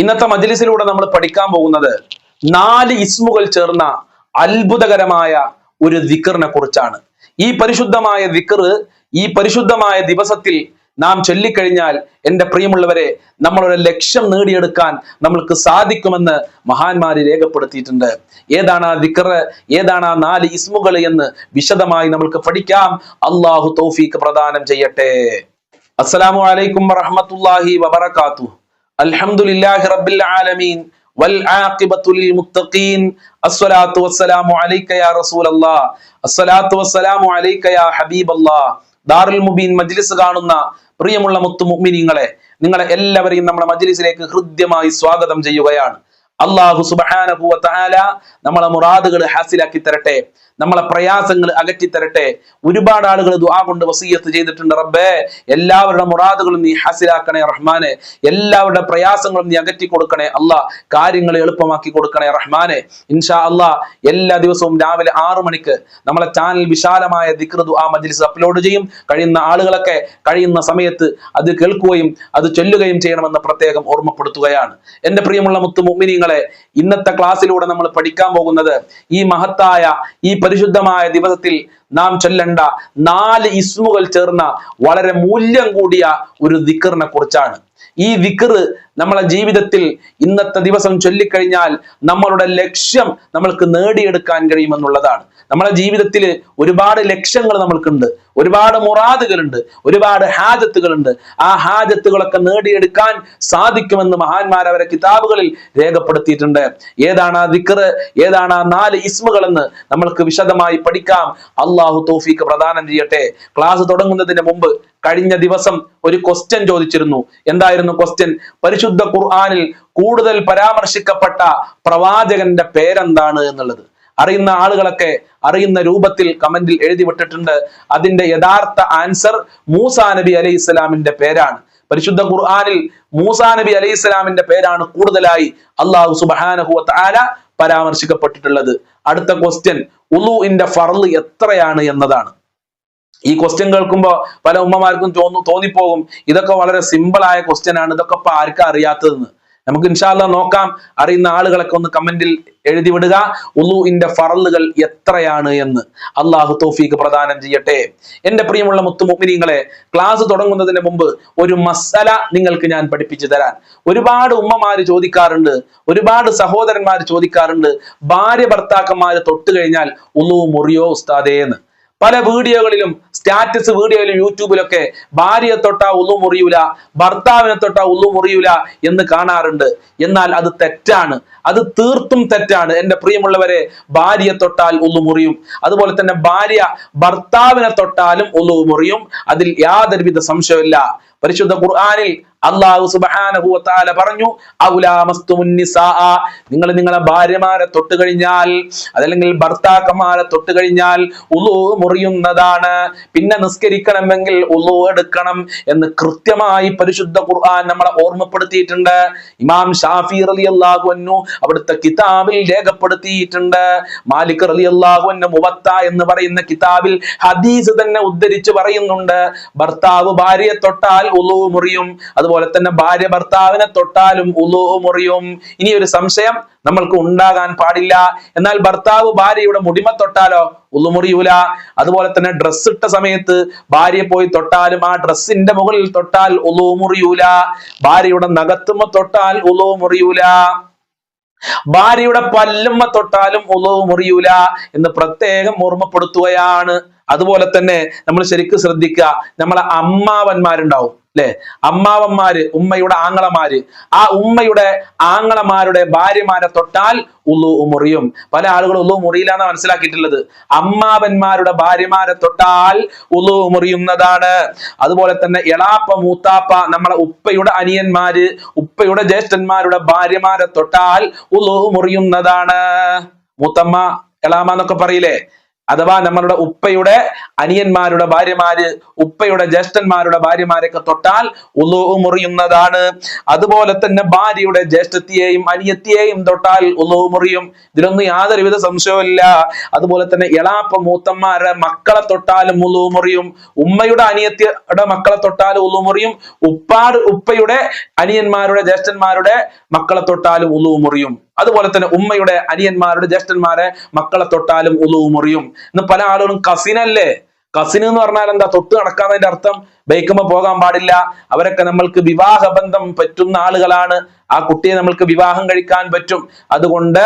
ഇന്നത്തെ മജ്ലിസിലൂടെ നമ്മൾ പഠിക്കാൻ പോകുന്നത് നാല് ഇസ്മുകൾ ചേർന്ന അത്ഭുതകരമായ ഒരു ദിക്കറിനെ കുറിച്ചാണ്. ഈ പരിശുദ്ധമായ ദിക്കർ ഈ പരിശുദ്ധമായ ദിവസത്തിൽ നാം ചൊല്ലിക്കഴിഞ്ഞാൽ എന്റെ പ്രിയമുള്ളവരെ നമ്മളൊരു ലക്ഷ്യം നേടിയെടുക്കാൻ നമ്മൾക്ക് സാധിക്കുമെന്ന് മഹാന്മാര് രേഖപ്പെടുത്തിയിട്ടുണ്ട്. ഏതാണ് ആ ദിക്കറ് ഏതാണ് ആ നാല് ഇസ്മുകൾ എന്ന് വിശദമായി നമ്മൾക്ക് പഠിക്കാം. അള്ളാഹു തൗഫീഖ് പ്രദാനം ചെയ്യട്ടെ. അസ്സലാമു അലൈക്കും വറഹ്മത്തുള്ളാഹി വബറകാതുഹു. അൽഹംദുലില്ലാഹി റബ്ബിൽ ആലമീൻ. വൽ അസ്സലാത്തു വസ്സലാമു അലൈക യാ റസൂലല്ലാഹ്. അസ്സലാത്തു വസ്സലാമു അലൈക യാ ഹബീബല്ലാഹ്. ദാറുൽ മുബീൻ മജ്ലിസ് കാണുന്ന പ്രിയമുള്ള മുത്തു നിങ്ങളെ എല്ലാവരെയും നമ്മുടെ മജ്ലിസിലേക്ക് ഹൃദ്യമായി സ്വാഗതം ചെയ്യുകയാണ്. അള്ളാഹു സുബ്ഹാനഹു വതആല തആല നമ്മളെ മുറാദുകൾ ഹാസിലാക്കി തരട്ടെ. നമ്മളെ പ്രയാസങ്ങൾ അകറ്റിത്തരട്ടെ. ഒരുപാട് ആളുകൾ ദുആ കൊണ്ട് വസീയത്ത് ചെയ്തിട്ടുണ്ട് റബ്ബേ. എല്ലാവരുടെ മുറാദുകളും നീ ഹാസിലാക്കണേ റഹ്മാനെ. എല്ലാവരുടെ പ്രയാസങ്ങളും നീ അകറ്റി കൊടുക്കണേ അല്ല. കാര്യങ്ങൾ എളുപ്പമാക്കി കൊടുക്കണേ റഹ്മാനെ. ഇൻഷാ അല്ലാ എല്ലാ ദിവസവും രാവിലെ ആറു മണിക്ക് നമ്മളെ ചാനൽ വിശാലമായ ദിക്ർ ദുആ മജ്ലിസ് അപ്ലോഡ് ചെയ്യും. കഴിയുന്ന ആളുകളൊക്കെ കഴിയുന്ന സമയത്ത് അത് കേൾക്കുകയും അത് ചൊല്ലുകയും ചെയ്യണമെന്ന് പ്രത്യേകം ഓർമ്മപ്പെടുത്തുകയാണ്. എന്റെ പ്രിയമുള്ള മുത്തു മുഅ്മിനീങ്ങളെ ഇന്നത്തെ ക്ലാസ്സിലൂടെ നമ്മൾ പഠിക്കാൻ പോകുന്നത് ഈ മഹത്തായ ഈ പരിശുദ്ധമായ ദിവസത്തിൽ നാം ചൊല്ലേണ്ട നാല് ഇസ്മുകൾ ചേർന്ന വളരെ മൂല്യം കൂടിയ ഒരു ദിക്കറിനെ കുറിച്ചാണ്. ഈ ദിക്കർ നമ്മളെ ജീവിതത്തിൽ ഇന്നത്തെ ദിവസം ചൊല്ലിക്കഴിഞ്ഞാൽ നമ്മളുടെ ലക്ഷ്യം നമ്മൾക്ക് നേടിയെടുക്കാൻ കഴിയുമെന്നുള്ളതാണ്. നമ്മളെ ജീവിതത്തിൽ ഒരുപാട് ലക്ഷ്യങ്ങൾ നമ്മൾക്കുണ്ട്. ഒരുപാട് മുറാദുകളുണ്ട് ഒരുപാട് ഹാജത്തുകളുണ്ട്. ആ ഹാജത്തുകളൊക്കെ നേടിയെടുക്കാൻ സാധിക്കുമെന്ന് മഹാന്മാർ അവരെ കിതാബുകളിൽ രേഖപ്പെടുത്തിയിട്ടുണ്ട്. ഏതാണ് ആ ദിക്കറ് ഏതാണ് ആ നാല് ഇസ്മുകൾ എന്ന് നമ്മൾക്ക് വിശദമായി പഠിക്കാം. അള്ളാഹു തോഫിക്ക് പ്രദാനം ചെയ്യട്ടെ. ക്ലാസ് തുടങ്ങുന്നതിന് മുമ്പ് കഴിഞ്ഞ ദിവസം ഒരു ക്വസ്റ്റ്യൻ ചോദിച്ചിരുന്നു. എന്തായിരുന്നു ക്വസ്റ്റ്യൻ പരിശുദ്ധ ഖുർആാനിൽ കൂടുതൽ പരാമർശിക്കപ്പെട്ട പ്രവാചകന്റെ പേരെന്താണ് എന്നുള്ളത്. അറിയുന്ന ആളുകളൊക്കെ അറിയുന്ന രൂപത്തിൽ കമന്റിൽ എഴുതി വിട്ടിട്ടുണ്ട്. അതിന്റെ യഥാർത്ഥ ആൻസർ മൂസാ നബി അലൈഹി ഇസ്ലാമിന്റെ പേരാണ്. പരിശുദ്ധ ഖുർആാനിൽ മൂസാ നബി അലൈഹി ഇസ്ലാമിന്റെ പേരാണ് കൂടുതലായി അള്ളാഹു സുബാനഹു ആല പരാമർശിക്കപ്പെട്ടിട്ടുള്ളത്. അടുത്ത ക്വസ്റ്റ്യൻ ഉലുവിന്റെ ഫർൾ എത്രയാണ് എന്നതാണ്. ഈ ക്വസ്റ്റ്യൻ കേൾക്കുമ്പോൾ പല ഉമ്മമാർക്കും തോന്നു തോന്നിപ്പോകും. ഇതൊക്കെ വളരെ സിമ്പിൾ ആയ ക്വസ്റ്റ്യൻ ആണ്. ഇതൊക്കെ ഇപ്പൊ ആർക്കും അറിയാത്തതെന്ന്. നമുക്ക് ഇൻഷാല്ല നോക്കാം. അറിയുന്ന ആളുകളൊക്കെ ഒന്ന് കമന്റിൽ എഴുതി വിടുക. ഉലുഇന്റെ ഫറലുകൾ എത്രയാണ് എന്ന്. അള്ളാഹു തോഫീക്ക് പ്രദാനം ചെയ്യട്ടെ. എന്റെ പ്രിയമുള്ള മുത്തു മുഅ്മിനീങ്ങളെ ക്ലാസ് തുടങ്ങുന്നതിന് മുമ്പ് ഒരു മസല നിങ്ങൾക്ക് ഞാൻ പഠിപ്പിച്ചു തരാൻ. ഒരുപാട് ഉമ്മമാര് ചോദിക്കാറുണ്ട്. ഒരുപാട് സഹോദരന്മാർ ചോദിക്കാറുണ്ട്. ഭാര്യ ഭർത്താക്കന്മാര് തൊട്ട് കഴിഞ്ഞാൽ ഉളു മുറിയോ ഉസ്താദേ എന്ന്. പല വീഡിയോകളിലും സ്റ്റാറ്റസ് വീഡിയോയിലും യൂട്യൂബിലൊക്കെ ഭാര്യയെ തൊട്ടാ ഉള്ളു മുറിയൂല ഭർത്താവിനെ തൊട്ടാ ഉള്ളു മുറിയൂല എന്ന് കാണാറുണ്ട്. എന്നാൽ അത് തെറ്റാണ്. അത് തീർത്തും തെറ്റാണ്. എന്റെ പ്രിയമുള്ളവരെ ഭാര്യയെ തൊട്ടാൽ ഉള്ളു മുറിയും. അതുപോലെ തന്നെ ഭാര്യ ഭർത്താവിനെ തൊട്ടാലും ഉള്ളു മുറിയും. അതിൽ യാതൊരുവിധ സംശയമില്ല പരിശുദ്ധ ഖുർആനിൽ അള്ളാഹു സുബ്ഹാനഹു വതആല പറഞ്ഞു നിങ്ങൾ നിങ്ങളെ ഭാര്യമാരെ തൊട്ട് കഴിഞ്ഞാൽ അതല്ലെങ്കിൽ ഭർത്താക്കന്മാരെ തൊട്ട് കഴിഞ്ഞാൽ ഉളു മുറിയുന്നതാണ്. പിന്നെ നിസ്കരിക്കണമെങ്കിൽ ഉളു എടുക്കണം എന്ന് കൃത്യമായി പരിശുദ്ധ ഖുർആൻ നമ്മളെ ഓർമ്മപ്പെടുത്തിയിട്ടുണ്ട്. ഇമാം ഷാഫി അലി അള്ളാഹു അൻഹു അവിടുത്തെ കിതാബിൽ രേഖപ്പെടുത്തിയിട്ടുണ്ട്. മാലിക് അലി അള്ളാഹു അൻഹു മുവത്ത എന്ന് പറയുന്ന കിതാബിൽ ഹദീസ് തന്നെ ഉദ്ധരിച്ച് പറയുന്നുണ്ട്. ഭർത്താവ് ഭാര്യയെ തൊട്ടാൽ ഉളു മുറിയും അതുപോലെ തന്നെ ഭാര്യ ഭർത്താവിനെ തൊട്ടാലും ഉളു മുറിയും. ഇനി ഒരു സംശയം നമ്മൾക്ക് ഉണ്ടാകാൻ പാടില്ല. എന്നാൽ ഭർത്താവ് ഭാര്യയുടെ മുടിമ തൊട്ടാലോ ഉള്ളുമുറിയൂല അതുപോലെ തന്നെ ഡ്രസ്സ് ഇട്ട സമയത്ത് ഭാര്യ പോയി തൊട്ടാലും ആ ഡ്രസ്സിന്റെ മുകളിൽ തൊട്ടാൽ ഉളു മുറിയൂല. ഭാര്യയുടെ നഖത്തുമ്മ തൊട്ടാൽ ഉളു മുറിയൂല. ഭാര്യയുടെ പല്ലുമ്മ തൊട്ടാലും ഉളവ് മുറിയൂല എന്ന് പ്രത്യേകം ഓർമ്മപ്പെടുത്തുകയാണ്. അതുപോലെ തന്നെ നമ്മൾ ശരിക്കും ശ്രദ്ധിക്കുക നമ്മളെ അമ്മാവന്മാരുണ്ടാവും അല്ലെ? അമ്മാവന്മാര് ഉമ്മയുടെ ആങ്ങളമാര്. ആ ഉമ്മയുടെ ആങ്ങളമാരുടെ ഭാര്യമാരെ തൊട്ടാൽ ഉള്ളു മുറിയും. പല ആളുകളും ഉള്ളു മുറിയില്ല എന്നാണ് മനസ്സിലാക്കിയിട്ടുള്ളത്. അമ്മാവന്മാരുടെ ഭാര്യമാരെ തൊട്ടാൽ ഉള്ളു മുറിയുന്നതാണ്. അതുപോലെ തന്നെ എളാപ്പ മൂത്താപ്പ നമ്മളെ ഉപ്പയുടെ അനിയന്മാര് ഉപ്പയുടെ ജ്യേഷ്ഠന്മാരുടെ ഭാര്യമാരെ തൊട്ടാൽ ഉള്ളു മുറിയുന്നതാണ്. മൂത്തമ്മ എളാമ എന്നൊക്കെ പറയില്ലേ? അഥവാ നമ്മളുടെ ഉപ്പയുടെ അനിയന്മാരുടെ ഭാര്യമാര് ഉപ്പയുടെ ജ്യേഷ്ഠന്മാരുടെ ഭാര്യമാരൊക്കെ തൊട്ടാൽ ഉലു മുറിയുന്നതാണ്. അതുപോലെ തന്നെ ഭാര്യയുടെ ജ്യേഷ്ഠത്തിയെയും അനിയത്തിയെയും തൊട്ടാൽ ഉലു മുറിയും. ഇതിലൊന്നും യാതൊരുവിധ സംശയവുമില്ല. അതുപോലെ തന്നെ എളാപ്പ മൂത്തന്മാരുടെ മക്കളെ തൊട്ടാലും ഉലു മുറിയും. ഉമ്മയുടെ അനിയത്തിയുടെ മക്കളെ തൊട്ടാലും ഉലു മുറിയും. ഉപ്പാർ ഉപ്പയുടെ അനിയന്മാരുടെ ജ്യേഷ്ഠന്മാരുടെ മക്കളെ തൊട്ടാലും ഉലു മുറിയും. അതുപോലെ തന്നെ ഉമ്മയുടെ അനിയന്മാരുടെ ജ്യേഷ്ഠന്മാരെ മക്കളെ തൊട്ടാലും ഉളു മുറിയും. ഇന്ന് പല ആളുകളും കസിനല്ലേ കസിൻ എന്ന് പറഞ്ഞാൽ എന്താ? തൊട്ട് നടക്കാന്നതിന്റെ അർത്ഥം ബൈക്കുമ്പോ പോകാൻ പാടില്ല. അവരൊക്കെ നമ്മൾക്ക് വിവാഹ ബന്ധം പറ്റുന്ന ആളുകളാണ്. ആ കുട്ടിയെ നമ്മൾക്ക് വിവാഹം കഴിക്കാൻ പറ്റും. അതുകൊണ്ട്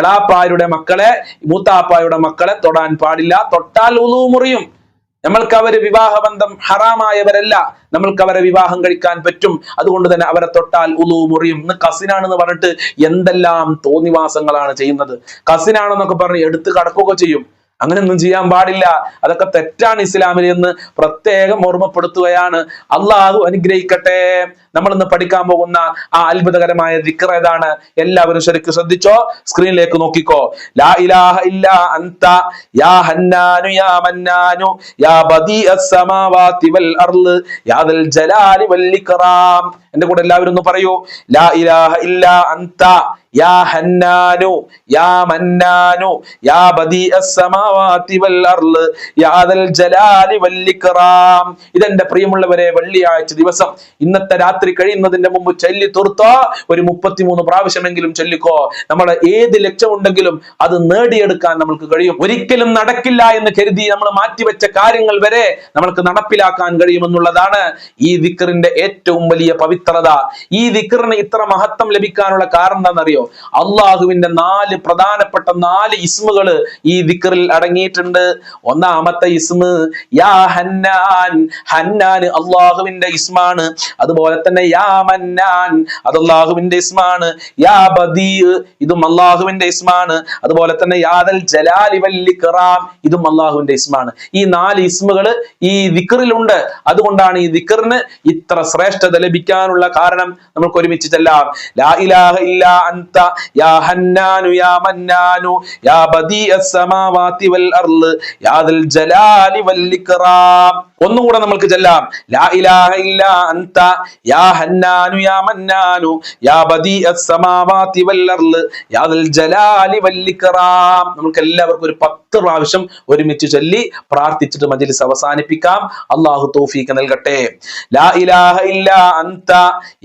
എളാപ്പായുടെ മക്കളെ മൂത്താപ്പായുടെ മക്കളെ തൊടാൻ പാടില്ല. തൊട്ടാൽ ഉളു മുറിയും. നമ്മൾക്ക് അവർ വിവാഹബന്ധം ഹറാമായവരല്ല. നമ്മൾക്ക് അവരെ വിവാഹം കഴിക്കാൻ പറ്റും. അതുകൊണ്ട് തന്നെ അവരെ തൊട്ടാൽ ഉളു മുറിയും. ഇന്ന് കസിനാണെന്ന് പറഞ്ഞിട്ട് എന്തെല്ലാം തോന്നിവാസങ്ങളാണ് ചെയ്യുന്നത്. കസിനാണെന്നൊക്കെ പറഞ്ഞ് എടുത്ത് കടക്കുകയൊക്കെ ചെയ്യും. അങ്ങനെയൊന്നും ചെയ്യാൻ പാടില്ല. അതൊക്കെ തെറ്റാണ് ഇസ്ലാമിൽ എന്ന് പ്രത്യേകം ഓർമ്മപ്പെടുത്തുകയാണ്. അള്ളാഹു അനുഗ്രഹിക്കട്ടെ. നമ്മൾ ഇന്ന് പഠിക്കാൻ പോകുന്ന ആ അത്ഭുതകരമായ ദിക്ർ ഏതാണ്? എല്ലാവരും ശരിക്കും ശ്രദ്ധിച്ചോ? സ്ക്രീനിലേക്ക് നോക്കിക്കോ. ലാ ഇലാഹ ഇല്ല അന്ത. യാ ഹന്നാനു യാ മന്നാനു. യാ ബദീ അസ്സമാവാതി വൽ അർൾ യാ ദൽ ജലാലി വൽ ഇക്റാം എന്റെ കൂടെ എല്ലാവരും ഒന്ന് പറയൂ. ലാ ഇലാഹ ഇല്ല അന്ത. യാ ഹന്നാനു യാ മന്നാനു യാ ബദീ അസ്സമാവാതി വൽ അർൾ യാ ദൽ ജലാലി വൽ ഇക്റാം. ഇതെന്റെ പ്രിയമുള്ളവരെ വെള്ളിയാഴ്ച ദിവസം ഇന്നത്തെ രാത്രി കഴിയുന്നതിന്റെ മുമ്പ് ചൊല്ലി തീർത്തോ ഒരു മുപ്പത്തിമൂന്ന് പ്രാവശ്യമെങ്കിലും ചൊല്ലിക്കോ. നമ്മളെ ഏത് ലക്ഷ്യമുണ്ടെങ്കിലും അത് നേടിയെടുക്കാൻ നമുക്ക് കഴിയും. ഒരിക്കലും നടക്കില്ല എന്ന് കരുതി നമ്മൾ മാറ്റിവെച്ച കാര്യങ്ങൾ വരെ നമ്മൾക്ക് നടപ്പിലാക്കാൻ കഴിയുമെന്നുള്ളതാണ് ഈ ദിക്കറിന്റെ ഏറ്റവും വലിയ പവിത്രത. ഈ ദിക്കറിന് ഇത്ര മഹത്വം ലഭിക്കാനുള്ള കാരണം എന്താണെന്നറിയോ? അള്ളാഹുവിന്റെ നാല് പ്രധാനപ്പെട്ട നാല് ഇസ്മുകൾ ഈ ദിക്കറിൽ അടങ്ങിയിട്ടുണ്ട്. ഒന്നാമത്തെ ഇസ്മ് യാ ഹന്നാൻ. ഹന്നാൻ അള്ളാഹുവിന്റെ ഇസ്മാണ്. അതുപോലെ തന്നെ യാ മന്നാൻ. അത് അള്ളാഹുവിന്റെ ഇസ്മാണ്. യാ ബദീ ഇതും അള്ളാഹുവിന്റെ ഇസ്മാണ്. അതുപോലെ തന്നെ യാദൽ ജലാലി വല്ലി കിറാം ഇതും അള്ളാഹുവിന്റെ ഇസ്മാണ്. ഈ നാല് ഇസ്മുകൾ ഈ ദിക്കറിലുണ്ട് അതുകൊണ്ടാണ് ഈ ദിക്കറിന് ഇത്ര ശ്രേഷ്ഠത ലഭിക്കാനുള്ള കാരണം നമുക്ക് ഒരുമിച്ച് ചെല്ലാം. ലാ ഇലാഹ ഇല്ലാ അന്ത യാ ഹന്നാനു യാ മന്നാനു യാ ബദീ അസ്സമാവാതി വൽ അർൾ യാ ദൽ ജലാലി വൽ ഇക്റാം ഒന്നുകൂടെ നമ്മൾക്ക് ചെല്ലാം. ലാ ഇലാഹ ഇല്ല അന്ത യാ ഹന്നാനു യാ മന്നാനു യാ ബദീ അസ്സമാവാതി വൽ അർൾ യാ ദൽ ജലാലി വൽ ഇക്റാം നമുക്ക് എല്ലാവർക്കും ഒരു പത്ത് പ്രാവശ്യം ഒരുമിച്ച് ചൊല്ലി പ്രാർത്ഥിച്ചിട്ട് മജ്ലിസ് അവസാനിപ്പിക്കാം. അള്ളാഹു തൗഫീഖ് നൽകട്ടെ. ലാ ഇലാഹ ഇല്ല അന്ത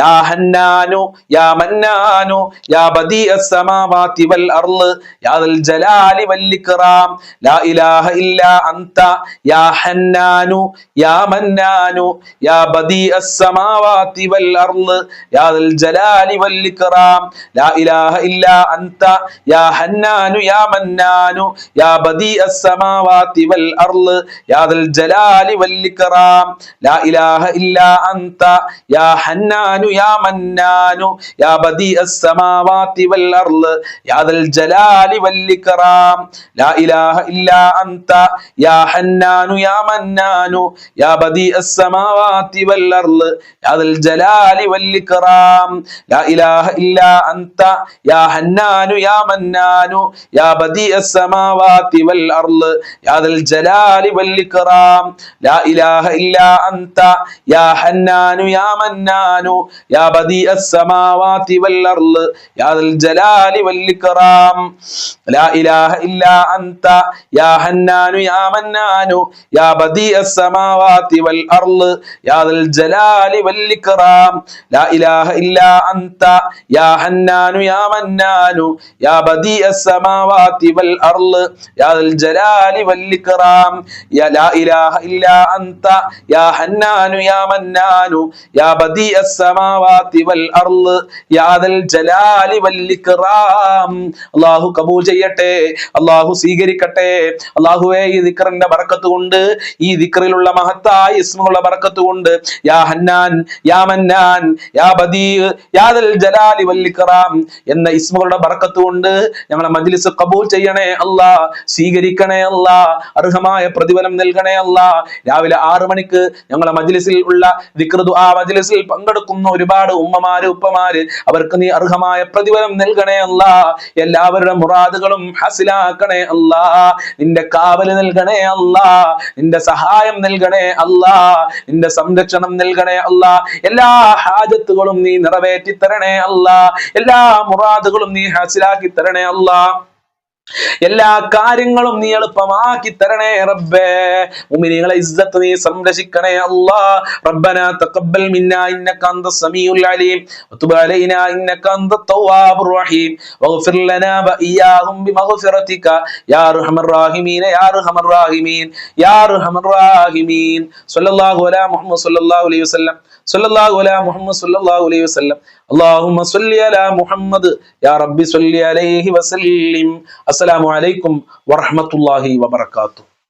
യാ ഹന്നാനു യാ മന്നാനു യാ ബദീ അസ്സമാവാതി വൽ അർൾ യാ ദൽ ജലാലി വൽ ഇക്റാം ലാ ഇലാഹ ഇല്ലാ അന്ത യാ ഹന്നാനു യാ മന്നാനു യാ ബദീ അസ്സമാവാതി വൽ അർൾ യാ ദൽ ജലാലി വൽ ഇക്റാം ലാ ഇലാഹ ഇല്ലാ അന്ത യാ ഹന്നാനു യാ മന്നാനു യാ ബദീ അസ്സമാവാതി വൽ അർൾ യാ ദൽ ജലാലി വൽ ഇക്റാം ലാ ഇലാഹ ഇല്ലാ അന്ത യാ ഹന്നാനു യാ يا ذا الجلال അസ്സമാവാതി വൽ അർൾ യാ ദൽ ജലാലി വൽ يا ലാ ഇലാഹ بديع السماوات യാ ഹന്നാനു യാ മന്നാനു യാ لا അസ്സമാവാതി വൽ അർൾ يا حنان ജലാലി വൽ يا ലാ ഇലാഹ ഇല്ലാ يا യാ ഹന്നാനു യാ മന്നാനു യാ ബദീ അസ്സമാവാതി വൽ അർൾ يا منان ജലാലി വൽ السماوات ലാ ഇലാഹ ഇല്ലാ അന്ത യാ ഹന്നാനു യാ മന്നാനു യാ ബദീ അസ്സമാവാതി വൽ അർൾ യാ ദൽ ജലാലി വൽ ഇക്റാം ലാ ഇലാഹ ഇല്ലാ അന്ത യാ ഹന്നാനു യാ മന്നാനു യാ ബദീ അസ്സമാവാതി വൽ അർൾ യാ ദൽ ജലാലി വൽ ഇക്റാം ലാ ഇലാഹ ഇല്ലാ അന്ത യാ ഹന്നാനു യാ മന്നാനു യാ ബദീ അസ്സമാവാതി വൽ അർൾ യാ ദൽ ജലാലി വൽ ഇക്റാം അല്ലാഹു കബൂൽ ചെയ്യട്ടെ. അള്ളാഹു സ്വീകരിക്കട്ടെ. അല്ലാഹുവേ ഈ ദിക്റിന്റെ ബറക്കത്ത് കൊണ്ട് ഈ ദിക്റിലുള്ള മഹത്തായ ഇസ്മുള്ള ബറക്കത്ത് കൊണ്ട് യാ ഹന്നാൻ യാ മന്നാൻ യാ ബദീ യാ ദൽ ജലാലി വൽ എന്ന ഇസ്മുകളുടെ ബറക്കത്ത് കൊണ്ട് ഞങ്ങളെ മജ്ലിസ് കബൂൽ ചെയ്യണേ അല്ലാ സ്വീകരിക്കണേ അല്ലാ അർഹമായ പ്രതിഫലം നൽകണേ അല്ലാ. രാവിലെ ആറു മണിക്ക് ഞങ്ങളെ മജ്ലിസിൽ ഉള്ള ദിക്ർ ദുആ മജ്ലിസിൽ പങ്കെടുക്കുന്ന ഒരുപാട് ഉമ്മമാര് ഉപ്പമാര് അവർക്ക് നീ അർഹമായ പ്രതി പ്രതിഫലം നൽകണേ അല്ല. എല്ലാവരുടെ മുറാദുകളും ഹസിലാക്കണേ അല്ല. നിന്റെ കാവൽ നൽകണേ അല്ല. നിന്റെ സഹായം നൽകണേ അല്ല. നിന്റെ സംരക്ഷണം നൽകണേ അല്ല. എല്ലാ ഹാജത്തുകളും നീ നിറവേറ്റി തരണേ അല്ല. എല്ലാ മുറാദുകളും നീ ഹസിലാക്കി തരണേ അല്ല. എല്ലാ കാര്യങ്ങളും നീ എളുപ്പമാക്കി തരണേ റബ്ബേ. മുഅ്മിനീങ്ങളെ ഇസ്സത്ത് നീ സംരക്ഷിക്കണേ അല്ലാ. റബ്ബനാ തഖബ്ബൽ മിന്നാ ഇന്നക അന്ത സമീഉൽ അലീം. വതുബ് അലൈനാ ഇന്നക അന്ത തവ്വാബുർ റഹീം. വഗ്ഫിർ ലനാ വഇയ്യാഹും ബിമഗ്ഫിറതിക യാ അർഹമർ റഹീമീൻ യാ അർഹമർ റഹീമീൻ യാ അർഹമർ റഹീമീൻ. സ്വല്ലല്ലാഹു അലാ മുഹമ്മദ് സ്വല്ലല്ലാഹു അലൈഹി വസല്ലം. സ്വല്ലല്ലാഹു അലാ മുഹമ്മദ് സ്വല്ലല്ലാഹു അലൈഹി വസല്ലം. അള്ളാഹുമ്മ സ്വല്ലി അലാ മുഹമ്മദ്. യാ റബ്ബി സ്വല്ലി അലൈഹി വസല്ലിം. അസ്സലാമു അലൈക്കും വറഹ്മത്തുള്ളാഹി വബറകാതുഹു.